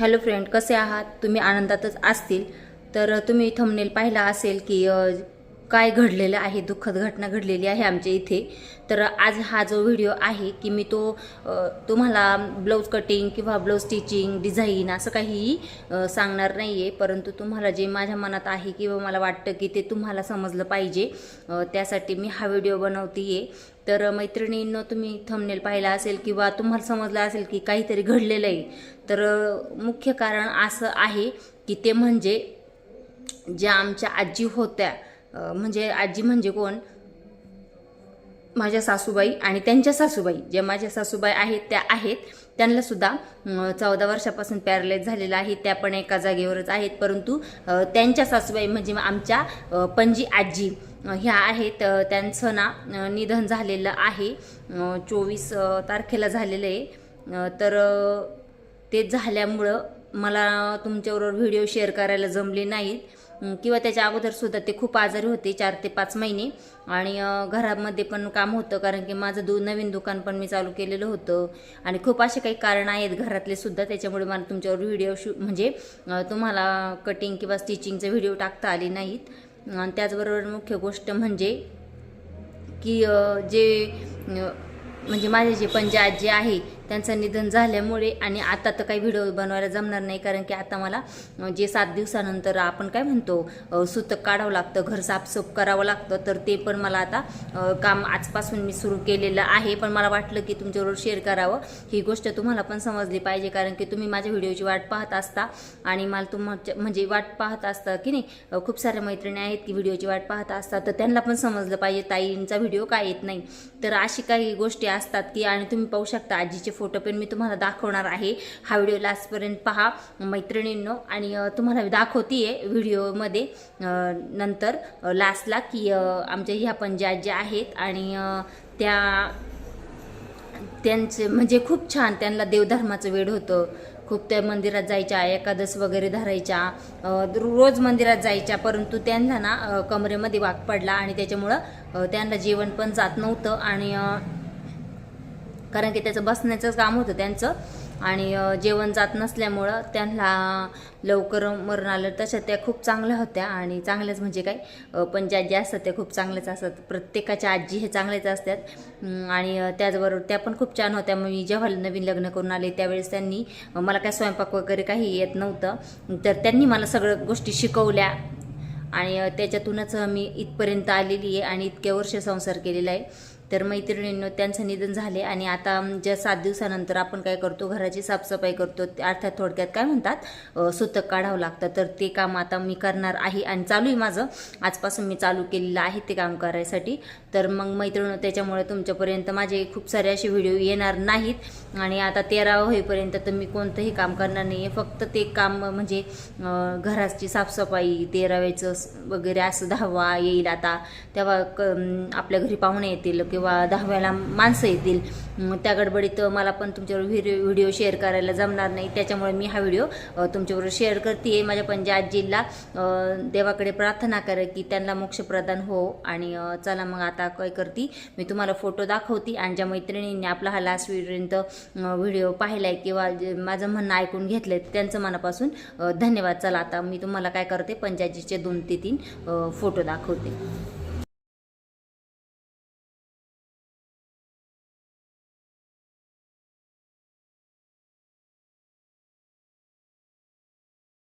Hello friend कसे आहात? तुम्ही आनंदातच असतील. तर तुम्ही थंबनेल पाहिला असेल की काय घडलेलं आहे दुःखद घटना घडलेली आहे आमच्या इथे. तर आज हा जो व्हिडिओ आहे की मी तो तुम्हाला ब्लाऊज कटिंग किंवा ब्लाऊज स्टिचिंग डिझाईन असं काहीही सांगणार नाही आहे परंतु तुम्हाला जे माझ्या मनात आहे किंवा मला वाटतं की ते तुम्हाला समजलं पाहिजे त्यासाठी मी हा व्हिडिओ बनवते आहे तर मैत्रिणींनं तुम्ही थंबनेल पाहिला असेल किंवा तुम्हाला समजलं असेल की काहीतरी घडलेलं आहे तर मुख्य कारण असं आहे की ते म्हणजे ज्या आमच्या आजी होत्या म्हणजे आजी म्हणजे कोण? माझ्या सासूबाई आणि त्यांच्या सासूबाई. ज्या माझ्या सासूबाई आहेत त्या आहेत. त्यांना सुद्धा चौदा वर्षापासून पॅरलाईज झालेला आहे. त्या पण एका जागेवरच आहेत. परंतु त्यांच्या सासूबाई म्हणजे आमच्या पणजी आजी ह्या आहेत. त्यांचं ना निधन झालेलं आहे. चोवीस तारखेला झालेलं आहे. तर ते झाल्यामुळं मला तुमच्याबरोबर व्हिडिओ शेअर करायला जमले नाहीत. किंवा त्याच्या अगोदर सुद्धा ते खूप आजारी होते चार ते पाच महिने. आणि घरामध्ये पण काम होतं कारण की माझं दु नवीन दुकान पण मी चालू केलेलं होतं. आणि खूप असे काही कारण आहेत घरातले सुद्धा त्याच्यामुळे मला तुमच्यावर व्हिडिओ शू म्हणजे तुम्हाला कटिंग किंवा स्टिचिंगचे व्हिडिओ टाकता आले नाहीत. आणि त्याचबरोबर मुख्य गोष्ट म्हणजे की जे म्हणजे माझे जे पंजे जे आहे त्यांचं निधन झाल्यामुळे आणि आता तर काही व्हिडिओ बनवायला जमणार नाही कारण की आता मला जे सात दिवसानंतर आपण काय म्हणतो सुतक काढावं लागतं घर साफसूफ करावं लागतं तर ते पण मला आता काम आजपासून मी सुरू केलेलं आहे. पण मला वाटलं की तुमच्याबरोबर शेअर करावं. ही गोष्ट तुम्हाला पण समजली पाहिजे कारण की तुम्ही माझ्या व्हिडिओची वाट पाहत असता आणि मला तुमच्या म्हणजे वाट पाहत असता की नाही खूप साऱ्या मैत्रिणी आहेत की व्हिडिओची वाट पाहत असतात तर त्यांना पण समजलं पाहिजे ताईंचा व्हिडिओ काय येत नाही. तर अशी काही गोष्टी असतात की आणि तुम्ही पाहू शकता आजीचे फोटो पण मी तुम्हाला दाखवणार आहे. हा व्हिडिओ लास्टपर्यंत पहा मैत्रिणींनो. आणि अ, तुम्हाला दाखवतीये व्हिडिओमध्ये नंतर लास्टला की आमच्या ह्या पण ज्या आहेत आणि त्या त्यांचे म्हणजे खूप छान त्यांना देवधर्माचं वेळ होतं. खूप त्या मंदिरात जायच्या एकादश वगैरे धरायच्या रोज मंदिरात जायच्या परंतु त्यांना ना कमरेमध्ये वाघ पडला आणि त्याच्यामुळं त्यांना जेवण पण जात नव्हतं. आणि कारण की त्याचं बसण्याचंच काम होतं त्यांचं. आणि जेवण जात नसल्यामुळं त्यांना लवकर मरण आलं तशा त्या खूप चांगल्या होत्या. आणि चांगल्याच म्हणजे काय पण ज्या ज्या असतात त्या खूप चांगल्याच असतात. प्रत्येकाच्या आजी हे चांगलेच असतात. आणि त्याचबरोबर त्या पण खूप छान होत्या. मग मी जेव्हा नवीन लग्न करून आले त्यावेळेस त्यांनी मला काय स्वयंपाक वगैरे काही येत नव्हतं. तर त्यांनी मला सगळं गोष्टी शिकवल्या. आणि त्याच्यातूनच मी इथपर्यंत आलेली आहे आणि इतक्या वर्ष संसार केलेला आहे. तर मैत्रिणींनो त्यांचं निधन झाले आणि आता ज्या सात दिवसानंतर आपण काय करतो घराची साफसफाई करतो अर्थात थोडक्यात काय म्हणतात सुतक काढावं लागतं. तर ते काम आता मी करणार आहे आणि चालू आहे माझं. आजपासून मी चालू केलेलं आहे ते काम करायसाठी. तर मग मैत्रिणी त्याच्यामुळे तुमच्यापर्यंत माझे खूप सारे असे व्हिडिओ येणार नाहीत. आणि आता तेरा होईपर्यंत तर मी कोणतंही काम करणार नाही आहे फक्त ते काम म्हणजे घराची साफसफाई तेराव्याचं वगैरे असं धावा येईल आता. तेव्हा क आपल्या घरी पाहुणे येतील किंवा दहाव्याला माणसं येतील. त्या गडबडीत मला पण तुमच्यावर व्हिडिओ व्हिडिओ शेअर करायला जमणार नाही. त्याच्यामुळे मी हा व्हिडिओ तुमच्याबरोबर शेअर करते माझ्या पंजे आजीला देवाकडे प्रार्थना करे की त्यांना मोक्ष प्रदान हो आणि चला मग आता काय करते? मी तुम्हाला फोटो दाखवते आणि ज्या मैत्रिणींनी आपला हा लास्ट व्हिडिओपर्यंत व्हिडिओ पाहिलाय किंवा जे माझं म्हणणं ऐकून घेतलंय त्यांचं मनापासून धन्यवाद. चला आता मी तुम्हाला काय करते? पंजाजीचे दोन ते तीन फोटो दाखवते.